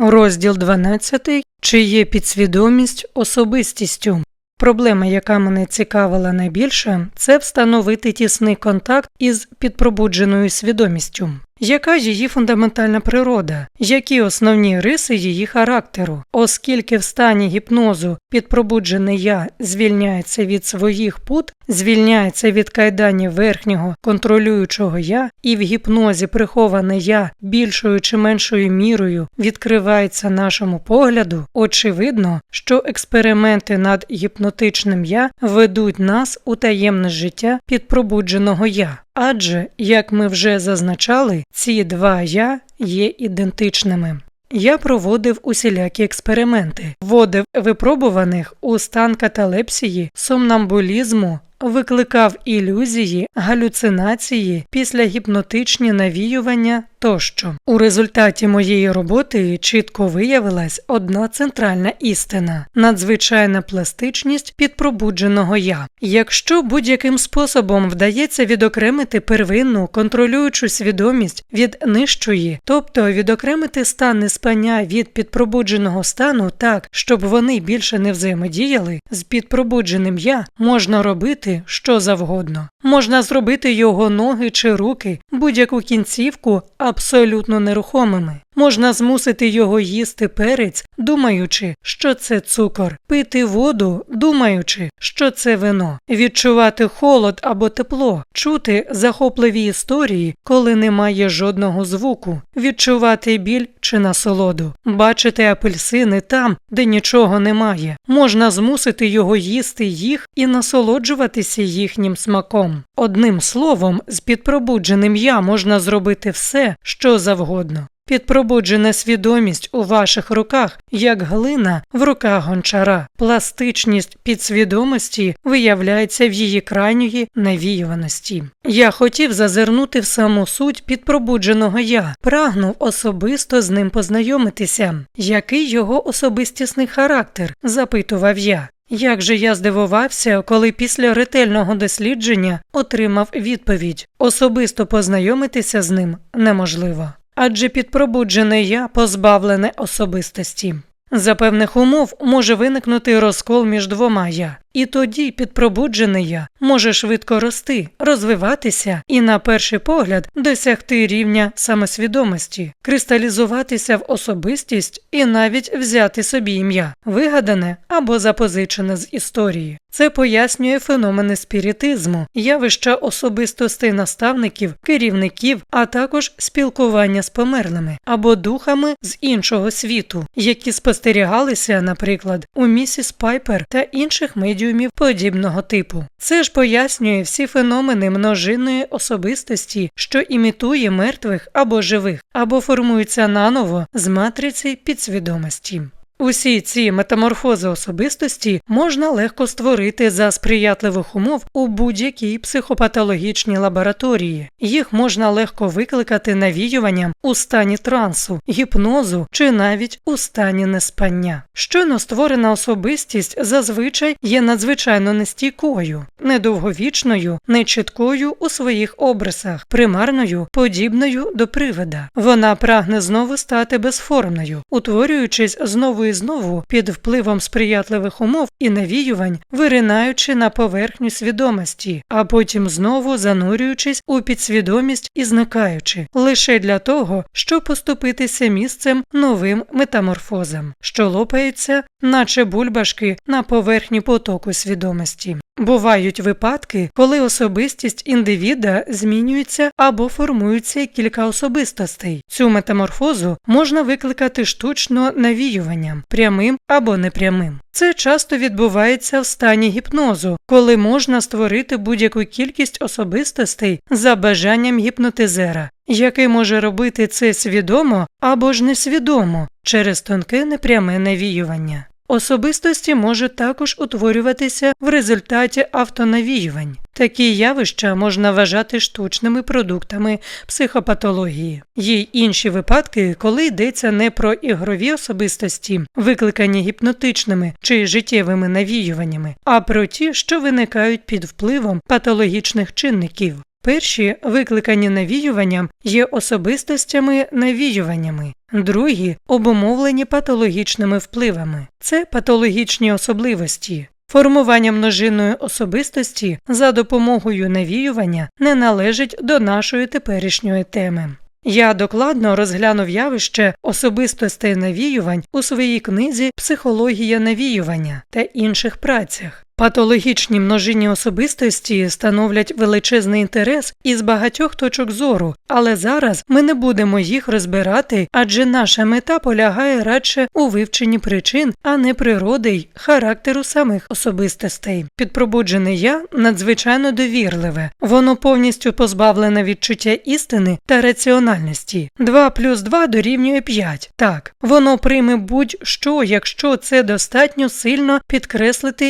Розділ 12. Чи є підсвідомість особистістю? Проблема, яка мене цікавила найбільше, це встановити тісний контакт із підпробудженою свідомістю. Яка її фундаментальна природа, які основні риси її характеру, оскільки в стані гіпнозу підпробуджене я звільняється від своїх пут, звільняється від кайданів верхнього контролюючого я, і в гіпнозі приховане я більшою чи меншою мірою відкривається нашому погляду, очевидно, що експерименти над гіпнотичним я ведуть нас у таємне життя підпробудженого я. Адже, як ми вже зазначали, ці два я є ідентичними. Я проводив усілякі експерименти, вводив випробуваних у стан каталепсії, сомнамбулізму, викликав ілюзії, галюцинації, післягіпнотичні навіювання тощо. У результаті моєї роботи чітко виявилась одна центральна істина надзвичайна пластичність підпробудженого я. Якщо будь-яким способом вдається відокремити первинну контролюючу свідомість від нижчої, тобто відокремити стан неспання від підпробудженого стану так, щоб вони більше не взаємодіяли, з підпробудженим я можна робити що завгодно. Можна зробити його ноги чи руки, будь-яку кінцівку абсолютно нерухомими. Можна змусити його їсти перець, думаючи, що це цукор, пити воду, думаючи, що це вино, відчувати холод або тепло, чути захопливі історії, коли немає жодного звуку, відчувати біль чи насолоду, бачити апельсини там, де нічого немає. Можна змусити його їсти їх і насолоджуватися їхнім смаком. Одним словом, з підпробудженим я можна зробити все, що завгодно. Підпробуджена свідомість у ваших руках, як глина в руках гончара. Пластичність підсвідомості виявляється в її крайньої навіюваності. Я хотів зазирнути в саму суть підпробудженого я, прагнув особисто з ним познайомитися. Який його особистісний характер? запитував я. Як же я здивувався, коли після ретельного дослідження отримав відповідь особисто познайомитися з ним неможливо адже підпробуджене я позбавлене особистості. За певних умов може виникнути розкол між двома я, і тоді підпробуджене я може швидко рости, розвиватися і, на перший погляд, досягти рівня самосвідомості, кристалізуватися в особистість і навіть взяти собі ім'я, вигадане або запозичене з історії. Це пояснює феномени спіритизму, явища особистостей наставників, керівників, а також спілкування з померлими або духами з іншого світу, які спостерігалися, наприклад, у місіс Пайпер та інших медіумів подібного типу. Це ж пояснює всі феномени множинної особистості, що імітує мертвих або живих, або формується наново з матриці підсвідомості. Усі ці метаморфози особистості можна легко створити за сприятливих умов у будь-якій психопатологічній лабораторії. Їх можна легко викликати навіюванням у стані трансу, гіпнозу чи навіть у стані неспання. Щойно створена особистість зазвичай є надзвичайно нестійкою, недовговічною, нечіткою у своїх обрисах, примарною, подібною до привида. Вона прагне знову стати безформною, утворюючись знову і знову під впливом сприятливих умов і навіювань, виринаючи на поверхню свідомості, а потім знову занурюючись у підсвідомість і зникаючи, лише для того, щоб поступитися місцем новим метаморфозам, що лопаються, наче бульбашки на поверхні потоку свідомості. Бувають випадки, коли особистість індивіда змінюється або формується кілька особистостей. Цю метаморфозу можна викликати штучно навіюванням, прямим або непрямим. Це часто відбувається в стані гіпнозу, коли можна створити будь-яку кількість особистостей за бажанням гіпнотизера, який може робити це свідомо або ж несвідомо через тонке непряме навіювання. Особистості можуть також утворюватися в результаті автонавіювань. Такі явища можна вважати штучними продуктами психопатології. Є й інші випадки, коли йдеться не про ігрові особистості, викликані гіпнотичними чи життєвими навіюваннями, а про ті, що виникають під впливом патологічних чинників. Перші, викликані навіюванням, є особистостями навіюваннями, другі обумовлені патологічними впливами. Це патологічні особливості. Формування множинної особистості за допомогою навіювання не належить до нашої теперішньої теми. Я докладно розглянув явище особистостей навіювань у своїй книзі Психологія навіювання та інших працях. Патологічні множинні особистості становлять величезний інтерес із багатьох точок зору, але зараз ми не будемо їх розбирати, адже наша мета полягає радше у вивченні причин, а не природи й характеру самих особистостей. Підпробуджене я надзвичайно довірливе, воно повністю позбавлене відчуття істини та раціональності. 2 плюс 2 дорівнює 5. Так, воно прийме будь-що, якщо це достатньо сильно підкреслити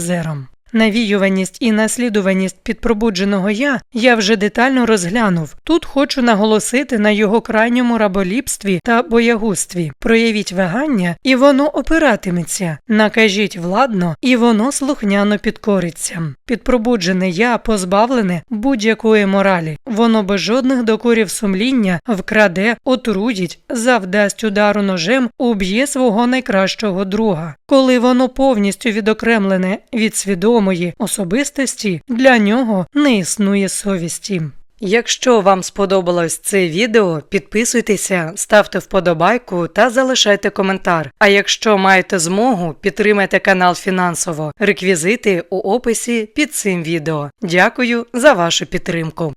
гіпнотизером. Навіюваність і наслідуваність підпробудженого я я вже детально розглянув. Тут хочу наголосити на його крайньому раболіпстві та боягузтві. Проявіть вагання, і воно опиратиметься. Накажіть владно, і воно слухняно підкориться. Підпробуджене я позбавлене будь-якої моралі. Воно без жодних докорів сумління вкраде, отрудіть, завдасть удару ножем, уб'є свого найкращого друга. Коли воно повністю відокремлене від свідомої особистості, для нього не існує совісті. Якщо вам сподобалось це відео, підписуйтеся, ставте вподобайку та залишайте коментар. А якщо маєте змогу, підтримайте канал фінансово. Реквізити у описі під цим відео. Дякую за вашу підтримку.